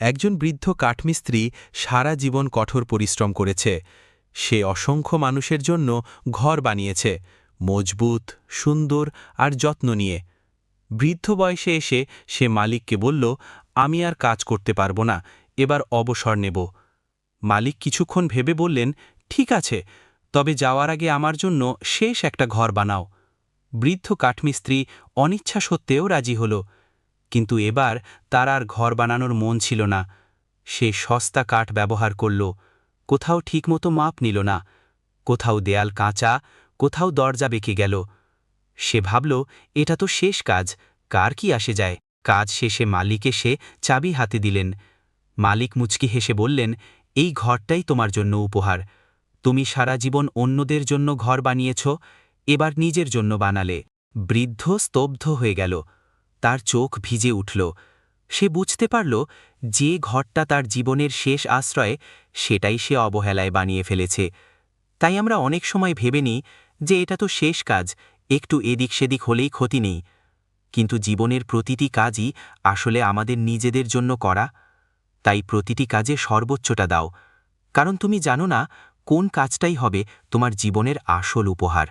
একজন বৃদ্ধ কাঠমিস্ত্রি সারা জীবন কঠোর পরিশ্রম করেছে। সে অসংখ্য মানুষের জন্য ঘর বানিয়েছে, মজবুত, সুন্দর আর যত্ন নিয়ে। বৃদ্ধ বয়সে এসে সে মালিককে বলল, আমি আর কাজ করতে পারব না, এবার অবসর নেব। মালিক কিছুক্ষণ ভেবে বললেন, ঠিক আছে, তবে যাওয়ার আগে আমার জন্য শেষ একটা ঘর বানাও। বৃদ্ধ কাঠমিস্ত্রি অনিচ্ছা সত্ত্বেও রাজি হল। কিন্তু এবার তার আর ঘর বানানোর মন ছিল না। সে সস্তা কাঠ ব্যবহার করল, কোথাও ঠিকমতো মাপ নিল না, কোথাও দেয়াল কাঁচা, কোথাও দরজা বেঁকে গেল। সে ভাবল, এটা তো শেষ কাজ, কার কি আসে যায়? কাজ শেষে মালিক এসে চাবি হাতে দিলেন। মালিক মুচকি হেসে বললেন, এই ঘরটাই তোমার জন্য উপহার। তুমি সারা জীবন অন্যদের জন্য ঘর বানিয়েছ, এবার নিজের জন্য বানালে। বৃদ্ধ স্তব্ধ হয়ে গেল। তার চোখ ভিজে উঠল। সে বুঝতে পারল, যে ঘরটা তার জীবনের শেষ আশ্রয়, সেটাই সে অবহেলায় বানিয়ে ফেলেছে। তাই আমরা অনেক সময় ভেবে নিই যে এটা তো শেষ কাজ, একটু এদিক সেদিক হলেই ক্ষতি নেই। কিন্তু জীবনের প্রতিটি কাজই আসলে আমাদের নিজেদের জন্য করা। তাই প্রতিটি কাজে সর্বোচ্চটা দাও। কারণ তুমি জানো না কোন কাজটাই হবে তোমার জীবনের আসল উপহার।